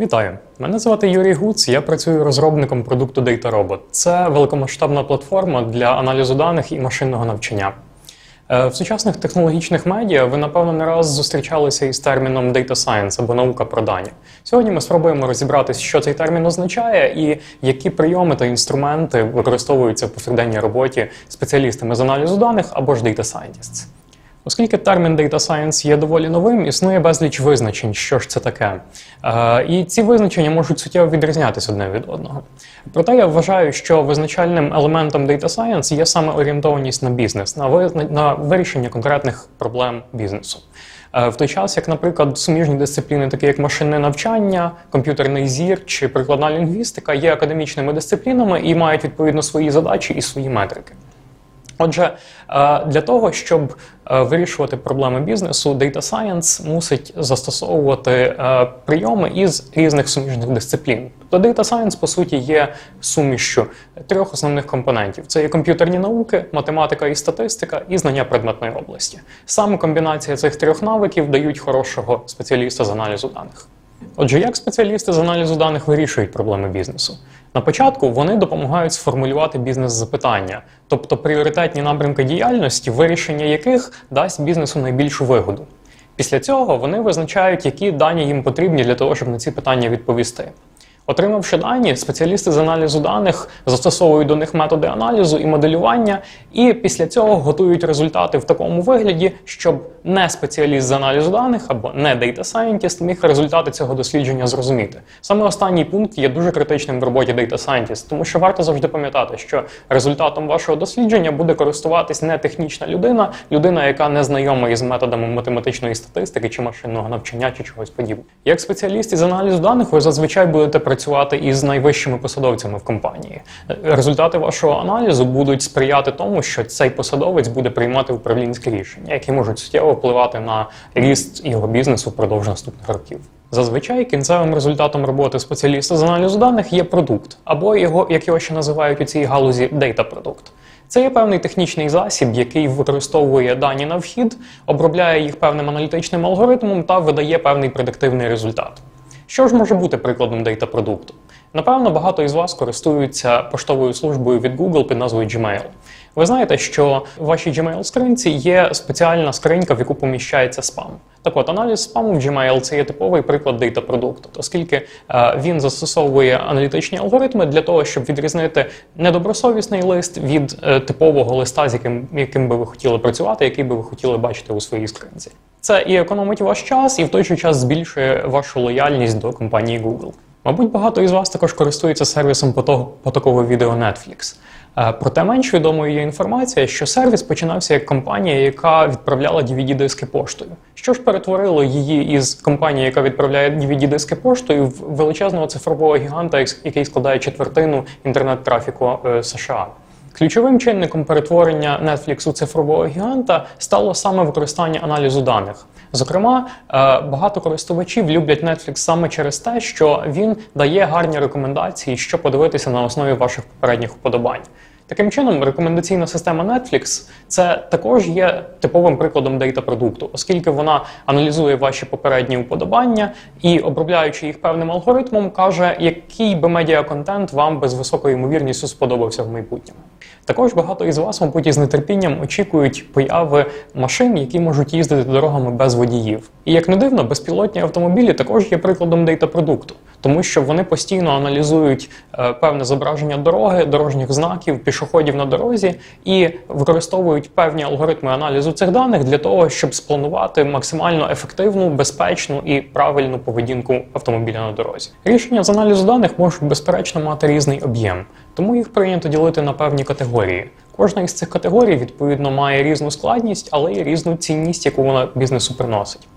Вітаю! Мене звати Юрій Гуц. Я працюю розробником продукту Data Robot. Це великомасштабна платформа для аналізу даних і машинного навчання. Е, В сучасних технологічних медіа ви, напевно, не раз зустрічалися із терміном Data Science або наука про дані. Сьогодні ми спробуємо розібратися, що цей термін означає і які прийоми та інструменти використовуються в повсякденній роботі спеціалістами з аналізу даних або ж Data Scientists. Оскільки термін Data Science є доволі новим, існує безліч визначень, що ж це таке. Е, і ці визначення можуть суттєво відрізнятися одне від одного. Проте я вважаю, що визначальним елементом Data Science є саме орієнтованість на бізнес, на, визна- на вирішення конкретних проблем бізнесу. Е, В той час, як, наприклад, суміжні дисципліни, такі як машинне навчання, комп'ютерний зір чи прикладна лінгвістика, є академічними дисциплінами і мають відповідно свої задачі і свої метрики. Отже, е, для того, щоб е, вирішувати проблеми бізнесу, Data Science мусить застосовувати е, прийоми із різних суміжних дисциплін. Тобто Data Science, по суті, є сумішчю трьох основних компонентів: це є комп'ютерні науки, математика і статистика, і знання предметної області. Саме комбінація цих трьох навиків дають хорошого спеціаліста з аналізу даних. Отже, як спеціалісти з аналізу даних вирішують проблеми бізнесу? На початку вони допомагають сформулювати бізнес-запитання, тобто пріоритетні напрямки діяльності, вирішення яких дасть бізнесу найбільшу вигоду. Після цього вони визначають, які дані їм потрібні для того, щоб на ці питання відповісти. Отримавши дані, спеціалісти з аналізу даних застосовують до них методи аналізу і моделювання, і після цього готують результати в такому вигляді, щоб не спеціаліст з аналізу даних або не Data Scientist міг результати цього дослідження зрозуміти. Саме останній пункт є дуже критичним в роботі Data Scientist, тому що варто завжди пам'ятати, що результатом вашого дослідження буде користуватись не технічна людина, людина, яка не знайома із методами математичної статистики чи машинного навчання чи чогось подібного. Як спеціаліст із аналізу даних, ви зазвичай будете працювати із найвищими посадовцями в компанії. Результати вашого аналізу будуть сприяти тому, що цей посадовець буде приймати управлінські рішення, які можуть суттєво впливати на ріст його бізнесу впродовж наступних років. Зазвичай кінцевим результатом роботи спеціаліста з аналізу даних є продукт, або його, як його ще називають у цій галузі, дейта-продукт. Це є певний технічний засіб, який використовує дані на вхід, обробляє їх певним аналітичним алгоритмом та видає певний предиктивний результат. Що ж може бути прикладом дейта-продукту? Напевно, багато із вас користуються поштовою службою від Google під назвою Gmail. Ви знаєте, що в вашій Gmail скринці є спеціальна скринька, в яку поміщається спам. Так от, аналіз спаму в Gmail це є типовий приклад дейта-продукту, оскільки е, він застосовує аналітичні алгоритми для того, щоб відрізнити недобросовісний лист від е, типового листа, з яким, яким би ви хотіли працювати, який би ви хотіли бачити у своїй скринці. Це і економить ваш час, і в той же час збільшує вашу лояльність до компанії Google. Мабуть, багато із вас також користується сервісом поток- потокового відео Netflix. Е, Проте менш відомою є інформація, що сервіс починався як компанія, яка відправляла dvd-диски поштою. Що ж перетворило її із компанії, яка відправляє dvd-диски поштою, в величезного цифрового гіганта, який складає четвертину інтернет-трафіку е, США. Ключовим чинником перетворення Netflix у цифрового гіганта стало саме використання аналізу даних. Зокрема, е, багато користувачів люблять Netflix саме через те, що він дає гарні рекомендації, що подивитися на основі ваших попередніх вподобань. Таким чином, рекомендаційна система Netflix це також є типовим прикладом дейта-продукту, оскільки вона аналізує ваші попередні уподобання і, обробляючи їх певним алгоритмом, каже, який би медіаконтент вам би з високою ймовірністю сподобався в майбутньому. Також багато із вас, мабуть, із нетерпінням очікують появи машин, які можуть їздити дорогами без водіїв. І як не дивно, безпілотні автомобілі також є прикладом дейта-продукту, тому що вони постійно аналізують е, певне зображення дороги, дорожніх знаків, пішоходів на дорозі і використовують певні алгоритми аналізу цих даних для того, щоб спланувати максимально ефективну, безпечну і правильну поведінку автомобіля на дорозі. Рішення з аналізу даних можуть безперечно мати різний об'єм, тому їх прийнято ділити на певні категорії. Кожна із цих категорій відповідно має різну складність, але й різну цінність, яку вона бізнесу приносить.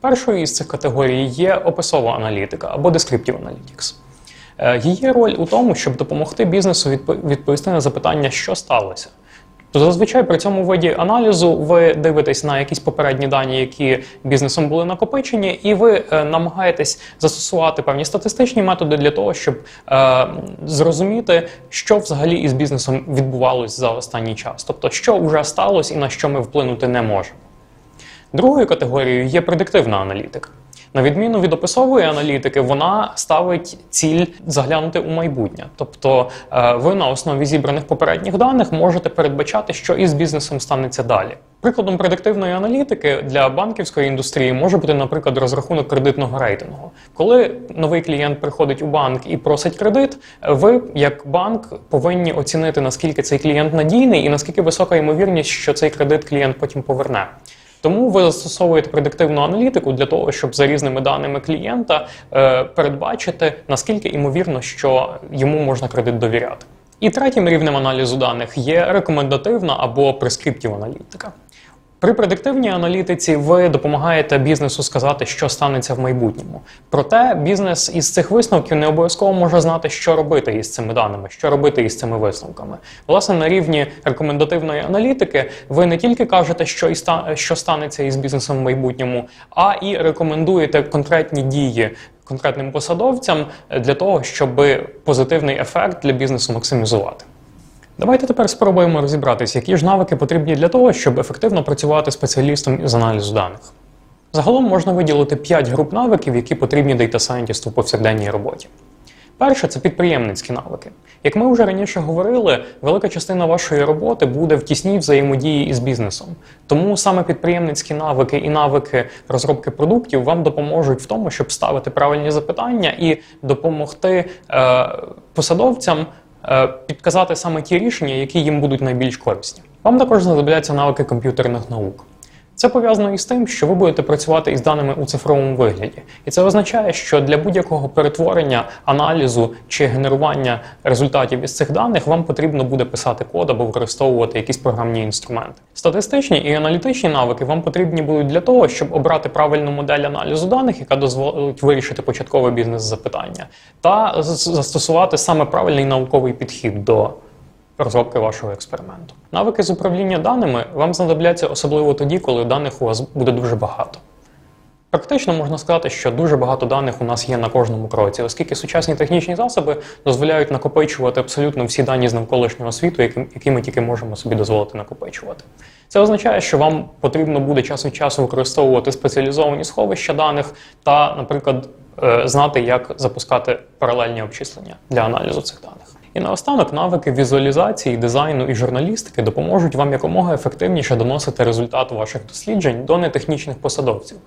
Першою із цих категорій є описова аналітика або Descriptive Analytics. Е, Її роль у тому, щоб допомогти бізнесу відповісти на запитання, що сталося. То зазвичай при цьому виді аналізу ви дивитесь на якісь попередні дані, які бізнесом були накопичені, і ви е, намагаєтесь застосувати певні статистичні методи для того, щоб е, зрозуміти, що взагалі із бізнесом відбувалось за останній час, тобто що вже сталося і на що ми вплинути не можемо. Другою категорією є предиктивна аналітика. На відміну від описової аналітики, вона ставить ціль заглянути у майбутнє. Тобто е, ви на основі зібраних попередніх даних можете передбачати, що із бізнесом станеться далі. Прикладом предиктивної аналітики для банківської індустрії може бути, наприклад, розрахунок кредитного рейтингу. Коли новий клієнт приходить у банк і просить кредит, ви, як банк, повинні оцінити наскільки цей клієнт надійний і наскільки висока ймовірність, що цей кредит клієнт потім поверне. Тому ви застосовуєте предиктивну аналітику для того, щоб за різними даними клієнта е, передбачити наскільки ймовірно, що йому можна кредит довіряти. І третім рівнем аналізу даних є рекомендативна або прескриптів аналітика. При предиктивній аналітиці ви допомагаєте бізнесу сказати, що станеться в майбутньому. Проте бізнес із цих висновків не обов'язково може знати, що робити із цими даними, що робити із цими висновками. Власне, на рівні рекомендативної аналітики ви не тільки кажете, що і що станеться із бізнесом в майбутньому, а і рекомендуєте конкретні дії конкретним посадовцям для того, щоб позитивний ефект для бізнесу максимізувати. Давайте тепер спробуємо розібратися, які ж навики потрібні для того, щоб ефективно працювати спеціалістом із аналізу даних. Загалом можна виділити 5 груп навиків, які потрібні Data Scientist у повсякденній роботі. Перше це підприємницькі навики. Як ми вже раніше говорили, велика частина вашої роботи буде в тісній взаємодії із бізнесом. Тому саме підприємницькі навики і навики розробки продуктів вам допоможуть в тому, щоб ставити правильні запитання і допомогти е, посадовцям підказати саме ті рішення, які їм будуть найбільш корисні. Вам також знадобляться навики комп'ютерних наук. Це пов'язано із тим, що ви будете працювати із даними у цифровому вигляді, і це означає, що для будь-якого перетворення, аналізу чи генерування результатів із цих даних вам потрібно буде писати код або використовувати якісь програмні інструменти. Статистичні і аналітичні навики вам потрібні будуть для того, щоб обрати правильну модель аналізу даних, яка дозволить вирішити початкове бізнес-запитання, та застосувати саме правильний науковий підхід до розробки вашого експерименту. Навики з управління даними вам знадобляться особливо тоді, коли даних у вас буде дуже багато. Практично можна сказати, що дуже багато даних у нас є на кожному кроці, оскільки сучасні технічні засоби дозволяють накопичувати абсолютно всі дані з навколишнього світу, які, які ми тільки можемо собі дозволити накопичувати. Це означає, що вам потрібно буде час від часу використовувати спеціалізовані сховища даних та, наприклад, е, знати, як запускати паралельні обчислення для аналізу цих даних. І наостанок навики візуалізації, дизайну і журналістики допоможуть вам якомога ефективніше доносити результат ваших досліджень до нетехнічних посадовців.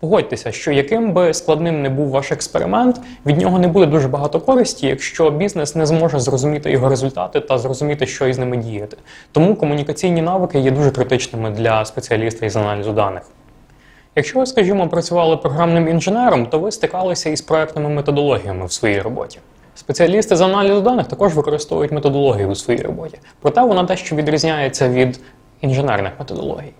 Погодьтеся, що яким би складним не був ваш експеримент, від нього не буде дуже багато користі, якщо бізнес не зможе зрозуміти його результати та зрозуміти, що із ними діяти. Тому комунікаційні навики є дуже критичними для спеціаліста із аналізу даних. Якщо ви, скажімо, працювали програмним інженером, то ви стикалися із проектними методологіями в своїй роботі. Спеціалісти з аналізу даних також використовують методологію у своїй роботі, проте вона дещо відрізняється від інженерних методологій.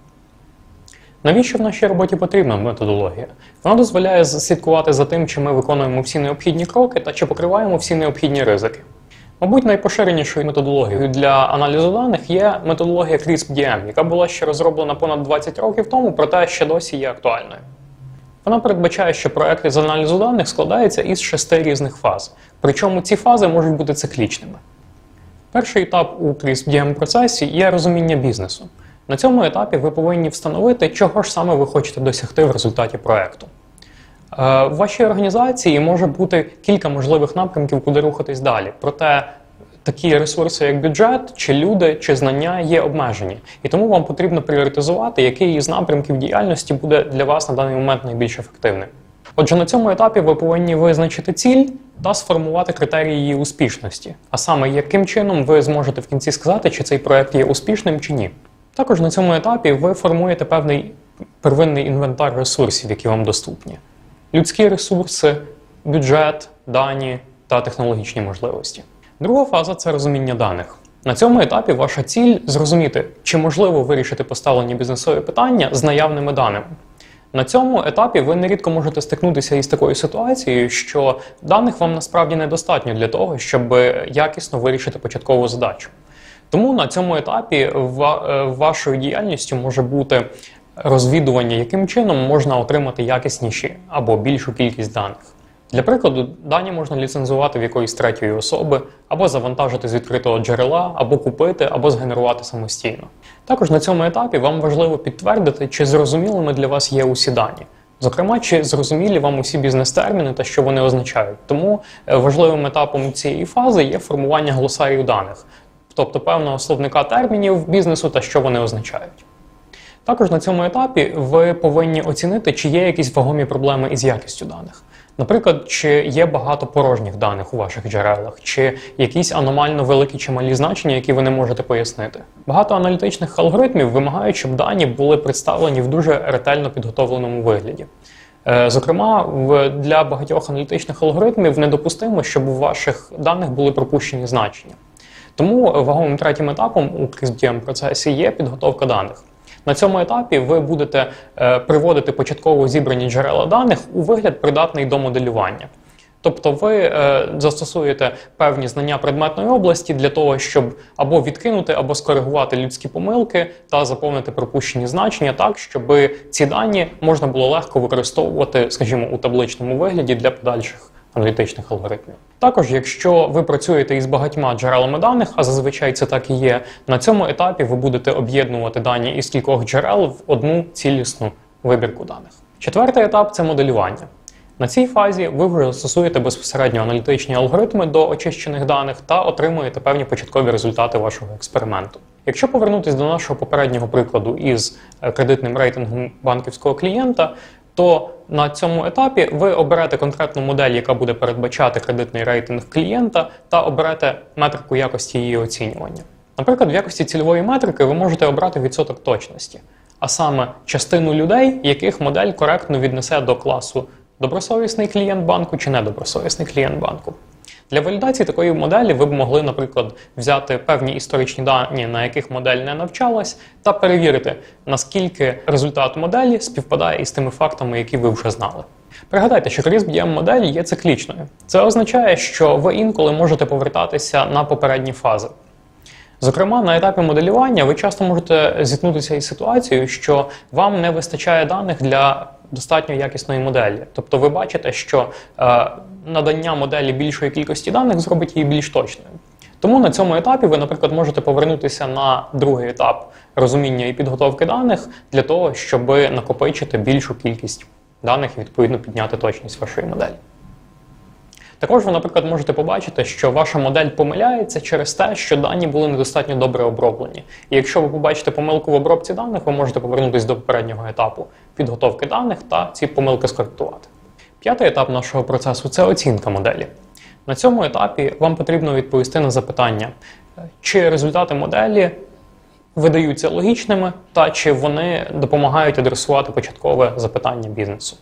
Навіщо в нашій роботі потрібна методологія? Вона дозволяє слідкувати за тим, чи ми виконуємо всі необхідні кроки та чи покриваємо всі необхідні ризики. Мабуть, найпоширенішою методологією для аналізу даних є методологія CRISP-DM, яка була ще розроблена понад 20 років тому, проте ще досі є актуальною. Вона передбачає, що проекти з аналізу даних складаються із шести різних фаз. Причому ці фази можуть бути циклічними. Перший етап у CRISP-DM процесі є розуміння бізнесу. На цьому етапі ви повинні встановити, чого ж саме ви хочете досягти в результаті проекту. Е, В вашій організації може бути кілька можливих напрямків, куди рухатись далі. Проте такі ресурси, як бюджет, чи люди, чи знання є обмежені. І тому вам потрібно пріоритизувати, який із напрямків діяльності буде для вас на даний момент найбільш ефективним. Отже, на цьому етапі ви повинні визначити ціль та сформувати критерії її успішності. А саме, яким чином ви зможете в кінці сказати, чи цей проект є успішним чи ні. Також на цьому етапі ви формуєте певний первинний інвентар ресурсів, які вам доступні: людські ресурси, бюджет, дані та технологічні можливості. Друга фаза це розуміння даних. На цьому етапі ваша ціль зрозуміти, чи можливо вирішити поставлені бізнесові питання з наявними даними. На цьому етапі ви нерідко можете стикнутися із такою ситуацією, що даних вам насправді недостатньо для того, щоб якісно вирішити початкову задачу. Тому на цьому етапі е, вашою діяльністю може бути розвідування, яким чином можна отримати якісніші або більшу кількість даних. Для прикладу, дані можна ліцензувати в якоїсь третьої особи, або завантажити з відкритого джерела, або купити, або згенерувати самостійно. Також на цьому етапі вам важливо підтвердити, чи зрозумілими для вас є усі дані. Зокрема, чи зрозумілі вам усі бізнес-терміни та що вони означають. Тому е, важливим етапом цієї фази є формування глосарію даних, тобто певного словника термінів бізнесу та що вони означають. Також на цьому етапі ви повинні оцінити, чи є якісь вагомі проблеми із якістю даних. Наприклад, чи є багато порожніх даних у ваших джерелах, чи якісь аномально великі чи малі значення, які ви не можете пояснити. Багато аналітичних алгоритмів вимагають, щоб дані були представлені в дуже ретельно підготовленому вигляді. Е, Зокрема, для багатьох аналітичних алгоритмів недопустимо, щоб у ваших даних були пропущені значення. Тому ваговим третім етапом у XDM процесі є підготовка даних. На цьому етапі ви будете е, приводити початково зібрані джерела даних у вигляд придатний до моделювання. Тобто ви е, застосуєте певні знання предметної області для того, щоб або відкинути, або скоригувати людські помилки та заповнити пропущені значення так, щоб ці дані можна було легко використовувати, скажімо, у табличному вигляді для подальших аналітичних алгоритмів. Також, якщо ви працюєте із багатьма джерелами даних, а зазвичай це так і є, на цьому етапі ви будете об'єднувати дані із кількох джерел в одну цілісну вибірку даних. Четвертий етап це моделювання. На цій фазі ви вже застосуєте безпосередньо аналітичні алгоритми до очищених даних та отримуєте певні початкові результати вашого експерименту. Якщо повернутися до нашого попереднього прикладу із е, кредитним рейтингом банківського клієнта, то на цьому етапі ви оберете конкретну модель, яка буде передбачати кредитний рейтинг клієнта, та оберете метрику якості її оцінювання. Наприклад, в якості цільової метрики ви можете обрати відсоток точності, а саме частину людей, яких модель коректно віднесе до класу добросовісний клієнт банку чи недобросовісний клієнт банку. Для валідації такої моделі ви б могли, наприклад, взяти певні історичні дані, на яких модель не навчалась, та перевірити, наскільки результат моделі співпадає із тими фактами, які ви вже знали. Пригадайте, що CRISP-DM модель є циклічною. Це означає, що ви інколи можете повертатися на попередні фази. Зокрема, на етапі моделювання ви часто можете зіткнутися із ситуацією, що вам не вистачає даних для достатньо якісної моделі. Тобто ви бачите, що е, надання моделі більшої кількості даних зробить її більш точною. Тому на цьому етапі ви, наприклад, можете повернутися на другий етап розуміння і підготовки даних для того, щоб накопичити більшу кількість даних і відповідно підняти точність вашої моделі. Також ви, наприклад, можете побачити, що ваша модель помиляється через те, що дані були недостатньо добре оброблені. І якщо ви побачите помилку в обробці даних, ви можете повернутися до попереднього етапу підготовки даних та ці помилки скоректувати. П'ятий етап нашого процесу це оцінка моделі. На цьому етапі вам потрібно відповісти на запитання, чи результати моделі видаються логічними, та чи вони допомагають адресувати початкове запитання бізнесу.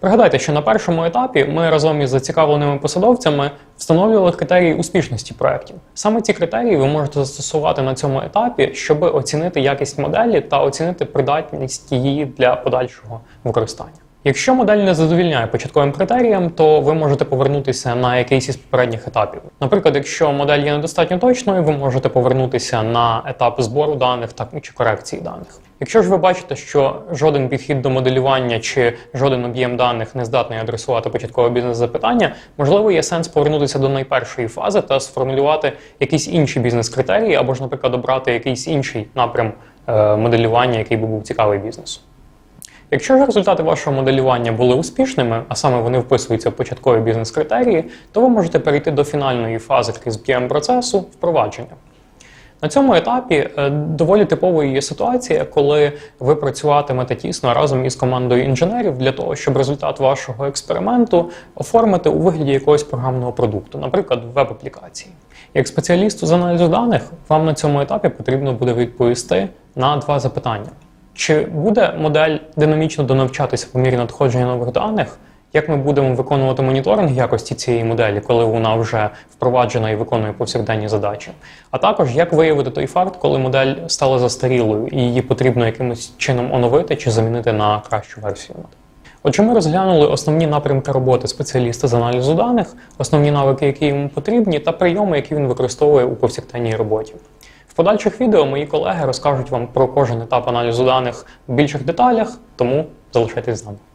Пригадайте, що на першому етапі ми разом із зацікавленими посадовцями встановлювали критерії успішності проєктів. Саме ці критерії ви можете застосувати на цьому етапі, щоб оцінити якість моделі та оцінити придатність її для подальшого використання. Якщо модель не задовільняє початковим критеріям, то ви можете повернутися на якийсь із попередніх етапів. Наприклад, якщо модель є недостатньо точною, ви можете повернутися на етап збору даних та чи корекції даних. Якщо ж ви бачите, що жоден підхід до моделювання чи жоден об'єм даних не здатний адресувати початкове бізнес-запитання, можливо, є сенс повернутися до найпершої фази та сформулювати якісь інші бізнес-критерії, або ж, наприклад, обрати якийсь інший напрям е, моделювання, який би був цікавий бізнесу. Якщо ж результати вашого моделювання були успішними, а саме вони вписуються в початкові бізнес-критерії, то ви можете перейти до фінальної фази XPM процесу впровадження. На цьому етапі е, доволі типовою є ситуація, коли ви працюватимете тісно разом із командою інженерів для того, щоб результат вашого експерименту оформити у вигляді якогось програмного продукту, наприклад, веб-аплікації. Як спеціалісту з аналізу даних, вам на цьому етапі потрібно буде відповісти на два запитання: чи буде модель динамічно донавчатися по мірі надходження нових даних? Як ми будемо виконувати моніторинг якості цієї моделі, коли вона вже впроваджена і виконує повсякденні задачі? А також як виявити той факт, коли модель стала застарілою і її потрібно якимось чином оновити чи замінити на кращу версію? Отже, ми розглянули основні напрямки роботи спеціаліста з аналізу даних, основні навики, які йому потрібні, та прийоми, які він використовує у повсякденній роботі. Подальших відео мої колеги розкажуть вам про кожен етап аналізу даних в більших деталях, тому залишайтесь з нами.